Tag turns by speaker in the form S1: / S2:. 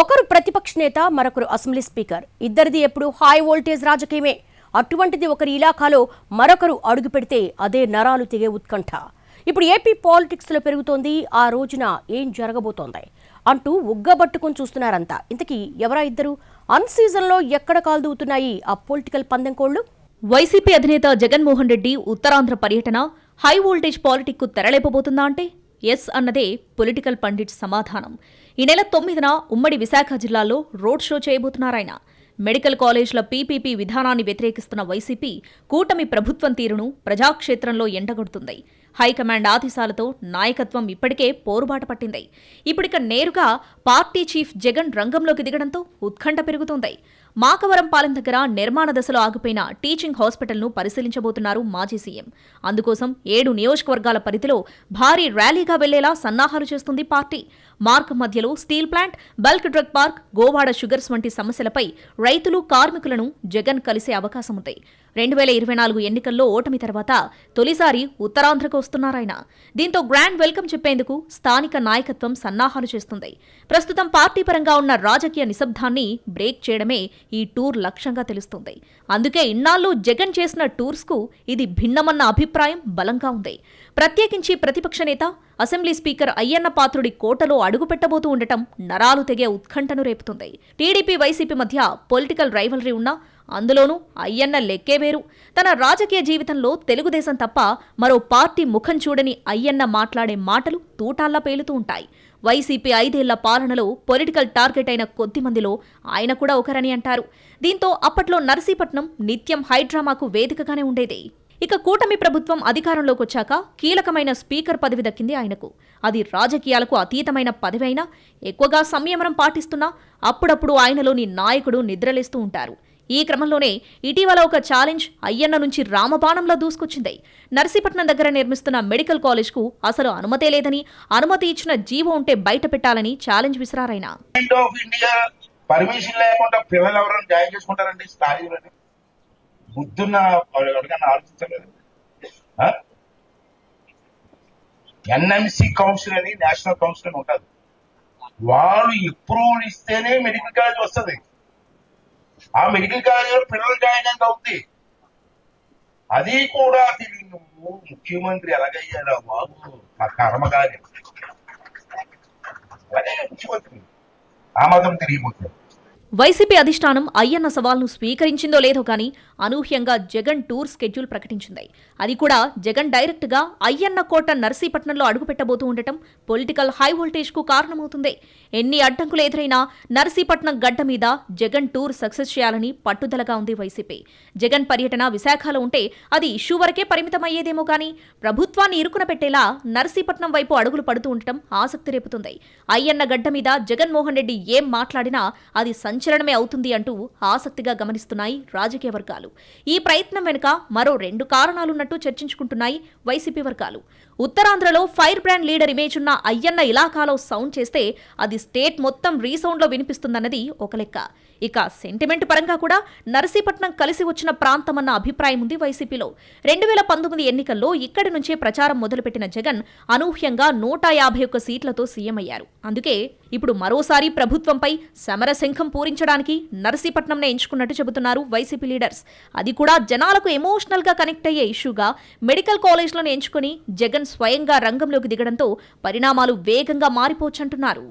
S1: ఒకరు ప్రతిపక్ష నేత మరొకరు అసెంబ్లీ స్పీకర్. ఇద్దరిది ఎప్పుడు హై వోల్టేజ్ రాజకీయమే. అటువంటిది ఒకరి ఇలాకాలో మరొకరు అడుగు పెడితే అదే నరాలు తెగే ఉత్కంఠ. ఇప్పుడు ఏపీ పాలిటిక్స్లో పెరుగుతోంది ఆ రోజున ఏం జరగబోతోంది? అంటూ ఉగ్గబట్టుకొని చూస్తున్నారంతా. ఇంతకీ ఎవరా ఇద్దరు? అన్ సీజన్లో ఎక్కడ కాల్దూతున్నాయి ఆ పొలిటికల్ పందెం కోళ్ళు?
S2: వైసీపీ అధినేత జగన్మోహన్ రెడ్డి ఉత్తరాంధ్ర పర్యటన హై వోల్టేజ్ పాలిటిక్కు తెరలేపబోతుందా అంటే? ఎస్ అన్నదే పొలిటికల్ పండిట్ సమాధానం. ఈ నెల తొమ్మిదిన ఉమ్మడి విశాఖ జిల్లాలో రోడ్ షో చేయబోతున్నారాయన. మెడికల్ కాలేజ్ల పీపీపీ విధానాన్ని వ్యతిరేకిస్తున్న వైసీపీ కూటమి ప్రభుత్వం తీరును ప్రజాక్షేత్రంలో ఎండగొడుతుంది. హైకమాండ్ ఆదేశాలతో నాయకత్వం ఇప్పటికే పోరుబాట పట్టింది. ఇప్పుడిక నేరుగా పార్టీ చీఫ్ జగన్ రంగంలోకి దిగడంతో ఉత్కంఠ పెరుగుతోంది. మాకవరంపాలెం దగ్గర నిర్మాణ దశలో ఆగిపోయిన టీచింగ్ హాస్పిటల్ను పరిశీలించబోతున్నారు మాజీ సీఎం. అందుకోసం ఏడు నియోజకవర్గాల పరిధిలో భారీ ర్యాలీగా వెళ్ళేలా సన్నాహాలు చేస్తుంది పార్టీ. మార్క్ మధ్యలో steel plant bulk drug park Govada sugars వంటి సమస్యలపై రైతులు కార్మికులను జగన్ కలిసే అవకాశం ఉంది రెండు వేల ఇరవై నాలుగు ఎన్నికల్లో ఓటమి తర్వాత తొలిసారి ఉత్తరాంధ్రకు వస్తున్నారాయన. దీంతో గ్రాండ్ వెల్కమ్ చెప్పేందుకు స్థానిక నాయకత్వం సన్నాహాలు చేస్తుంది. ప్రస్తుతం పార్టీ పరంగా ఉన్న రాజకీయ నిశ్శబ్దాన్ని బ్రేక్ చేయడమే ఈ టూర్ లక్ష్యంగా తెలుస్తుంది. అందుకే ఇన్నాళ్ళు జగన్ చేసిన టూర్స్కు ఇది భిన్నమన్న అభిప్రాయం బలంగా ఉంది. ప్రత్యేకించి ప్రతిపక్ష నేత అసెంబ్లీ స్పీకర్ అయ్యన్న పాత్రుడి కోటలో అడుగుపెట్టబోతూ ఉండటం నరాలు తెగే ఉత్కంఠను రేపుతుంది. టీడీపీ వైసీపీ మధ్య పొలిటికల్ రైవలరీ ఉన్నా అందులోనూ అయ్యన్న లెక్కే వేరు. తన రాజకీయ జీవితంలో తెలుగుదేశం తప్ప మరో పార్టీ ముఖం చూడని అయ్యన్న మాట్లాడే మాటలు తూటాల్లా పేలుతూ ఉంటాయి. వైసీపీ ఐదేళ్ళ పాలనలో పొలిటికల్ టార్గెట్ అయిన కొద్ది మందిలో ఆయన కూడా ఒకరని అంటారు. దీంతో అప్పట్లో నర్సీపట్నం నిత్యం హైడ్రామాకు వేదికగానే ఉండేది. ఇక కూటమి ప్రభుత్వం అధికారంలోకి వచ్చాక కీలకమైన స్పీకర్ పదవి దక్కింది ఆయనకు. అది రాజకీయాలకు అతీతమైన పదవి అయినా ఎక్కువగా సంయమనం పాటిస్తున్నా అప్పుడప్పుడు ఆయనలోని నాయకుడు నిద్రలేస్తూ ఉంటారు. ఈ క్రమంలోనే ఇటీవల ఒక ఛాలెంజ్ అయ్యన్న నుంచి రామబాణంలా దూసుకొచ్చింది. నర్సీపట్నం దగ్గర నిర్మిస్తున్న మెడికల్ కాలేజ్కు అసలు అనుమతే లేదని అనుమతి ఇచ్చిన జీవో ఉంటే బయట పెట్టాలని ఛాలెంజ్ విసిరారాయన.
S3: పర్మిషన్ లేకుండా పిల్లలు ఎవరైనా జాయిన్ చేసుకుంటారండి స్థాయిలోనే బుద్ధున్న ఎవరికైనా ఆలోచించలేదు. ఎన్ఎంసి కౌన్సిల్ అని నేషనల్ కౌన్సిల్ అని ఉంటుంది. వాళ్ళు ఎప్రూవల్ ఇస్తేనే మెడికల్ కాలేజ్ వస్తుంది. ఆ మెడికల్ కాలేజ్ పిల్లలు జాయిన్ ఎంత అవుద్ది. అది కూడా తిరిగి నువ్వు ముఖ్యమంత్రి ఎలాగయ్యారా బాబు? ఆ కర్మగారి అలాగే ముఖ్యమంత్రి. ఆ మాత్రం తిరిగిపోతుంది.
S2: వైసీపీ అధిష్టానం అయ్యన్న సవాల్ను స్వీకరించిందో లేదో కానీ అనూహ్యంగా జగన్ టూర్ స్కెడ్యూల్ ప్రకటించింది. అది కూడా జగన్ డైరెక్ట్గా అయ్యన్న కోట నర్సీపట్నంలో అడుగుపెట్టబోతూ ఉండటం పొలిటికల్ హై వోల్టేజ్కు కారణమవుతుంది. ఎన్ని అడ్డంకులు ఎదురైనా నర్సీపట్నం గడ్డ మీద జగన్ టూర్ సక్సెస్ చేయాలని పట్టుదలగా ఉంది వైసీపీ. జగన్ పర్యటన విశాఖలో ఉంటే అది ఇష్యూ వరకే పరిమితమయ్యేదేమో కానీ ప్రభుత్వాన్ని ఇరుకున పెట్టేలా నర్సీపట్నం వైపు అడుగులు పడుతూ ఉండటం ఆసక్తి రేపుతుంది. అయ్యన్న గడ్డ మీద జగన్మోహన్ రెడ్డి ఏం మాట్లాడినా అది సంచలనమే అవుతుంది అంటూ ఆసక్తిగా గమనిస్తున్నాయి రాజకీయ వర్గాలు. ఈ ప్రయత్నం వెనుక మరో రెండు కారణాలున్నట్టు చర్చించుకుంటున్నాయి వైసీపీ వర్గాలు. ఉత్తరాంధ్రలో ఫైర్ బ్రాండ్ లీడర్ ఇమేజ్ ఉన్న అయ్యన్న ఇలాకాలో సౌండ్ చేస్తే అది స్టేట్ మొత్తం రీసౌండ్లో వినిపిస్తుందన్నది ఒక లెక్క. ఇక సెంటిమెంట్ పరంగా కూడా నరసీపట్నం కలిసి వచ్చిన ప్రాంతమన్న అభిప్రాయం ఉంది వైసీపీలో. రెండు వేల పంతొమ్మిది ఎన్నికల్లో ఇక్కడి నుంచే ప్రచారం మొదలుపెట్టిన జగన్ అనూహ్యంగా నూట యాభై ఒక్క సీట్లతో సీఎం అయ్యారు. అందుకే ఇప్పుడు మరోసారి ప్రభుత్వంపై సమరశంఖం పూరించడానికి నర్సీపట్నంనే ఎంచుకున్నట్టు చెబుతున్నారు వైసీపీ లీడర్స్. అది కూడా జనాలకు ఎమోషనల్గా కనెక్ట్ అయ్యే ఇష్యూగా మెడికల్ కాలేజ్లను ఎంచుకుని జగన్ స్వయంగా రంగంలోకి దిగడంతో పరిణామాలు వేగంగా మారిపోవచ్చంటున్నారు.